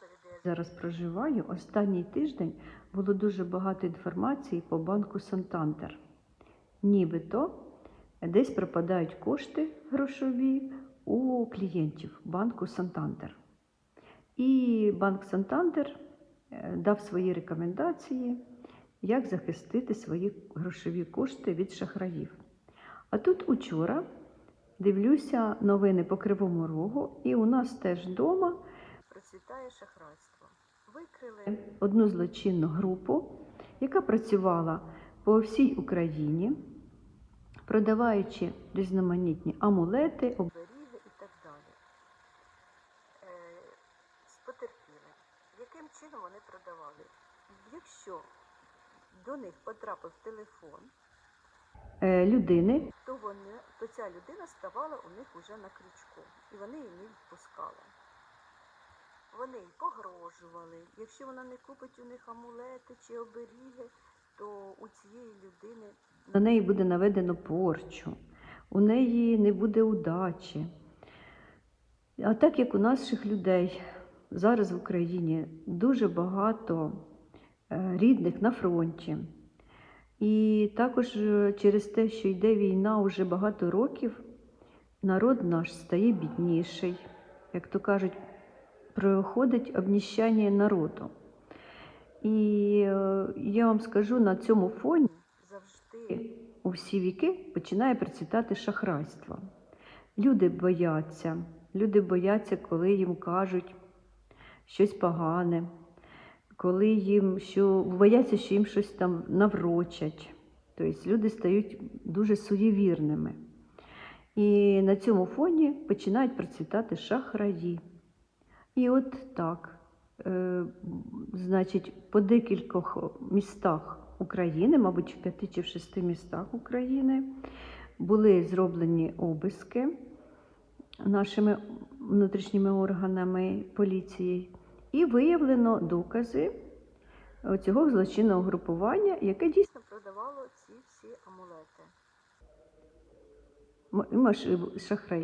де я зараз проживаю, останній тиждень було дуже багато інформації по банку Сантантер. Нібито десь пропадають кошти грошові у клієнтів банку Сантантер. І банк Сантантер е, дав свої рекомендації, як захистити свої грошові кошти від шахраїв. А тут учора дивлюся новини по Кривому Рогу, і у нас теж вдома процвітає шахрайство. Викрили одну злочинну групу, яка працювала по всій Україні, продаваючи різноманітні амулети, оберіги і так далі. Е, з потерпілим. Яким чином вони продавали? Якщо до них потрапив телефон, е, людини, то, вони, то ця людина ставала у них уже на крючку, і вони її не відпускали. Вони погрожували. Якщо вона не купить у них амулети чи оберіги, то у цієї людини на неї буде наведено порчу, у неї не буде удачі. А так як у наших людей зараз в Україні дуже багато е, рідних на фронті. І також е, через те, що йде війна вже багато років, народ наш стає бідніший, як то кажуть, проходить обніщання народу. І е, я вам скажу, на цьому фоні завжди у всі віки починає процвітати шахрайство. Люди бояться, люди бояться, коли їм кажуть щось погане, коли їм що бояться, що їм щось там наврочать. Тобто люди стають дуже суєвірними. І на цьому фоні починають процвітати шахраї. І от так, е, значить, по декількох містах України, мабуть, в п'яти чи в шести містах України, були зроблені обиски нашими внутрішніми органами поліції, і виявлено докази цього злочинного групування, яке дійсно продавало ці всі амулети. шахраї.